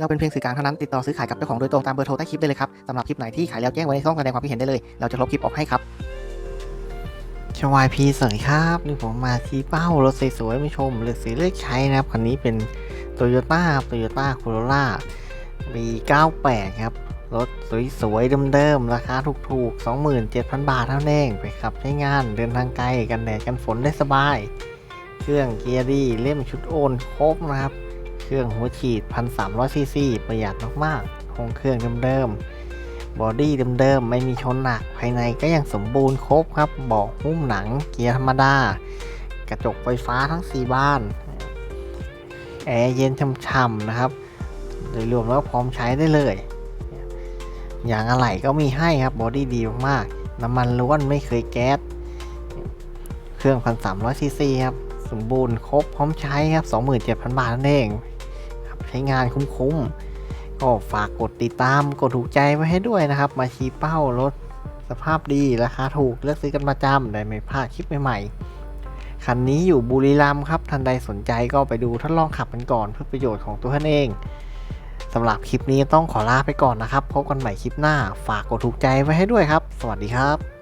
เราเป็นเพียงสื่อกลางเท่านั้นติดต่อซื้อขายกับเจ้าของโดยตรงตามเบอร์โทรใต้คลิปได้เลยครับสำหรับคลิปไหนที่ขายแล้วแจ้งไว้ในช่องแสดงความคิดเห็นได้เลย เราจะลบคลิปออกให้ครับชวายพีสวัสดีครับนี่ผมมาที่เป้ารถสวยๆม่ชมเลือกสีเลือกใช้นะครับคันนี้เป็น Toyota Toyota Corolla V98 ครับ รถสวยๆเดิมๆ ราคาถูกๆ 27,000 บาทเท่านั้นเองไปขับใช้งานเดินทางไกลกันแดดกันฝนได้สบาย เครื่องเกียร์ดีเล่มชุดโอนครบนะครับ เครื่องหัวฉีด 1,300ซีซีประหยัดมากๆห้องเครื่องเดิมๆ บอดี้เดิมๆ ไม่มีชนหนัก ภายในก็ยังสมบูรณ์ครบครับเบาะหุ้มหนัง เกียร์ธรรมดา กระจกไฟฟ้าทั้ง 4 บ้าน แอร์เย็นช่ำๆนะครับ โดยรวมแล้วพร้อมใช้ได้เลย อย่างอะไหล่ก็มีให้ครับ บอดี้ดีมากๆ น้ำมันล้วนไม่เคยแก๊ส เครื่อง 1,300ซีซีครับสมบูรณ์ครบพร้อมใช้ครับ 27,000 บาทนั่นเอง ใช้งานคุ้มๆ ก็ฝากกดติดตามกดถูกใจไว้ให้ด้วยนะครับ มาชี้เป้ารถสภาพดีราคาถูกเลือกซื้อกันประจำได้ไม่พลาดคลิปใหม่ๆ คันนี้อยู่บุรีรัมย์ครับท่านใดสนใจก็ไปดูทดลองขับกันก่อนเพื่อประโยชน์ของตัวท่านเองสำหรับคลิปนี้ต้องขอลาไปก่อนนะครับ พบกันใหม่คลิปหน้า ฝากกดถูกใจไว้ให้ด้วยครับ สวัสดีครับ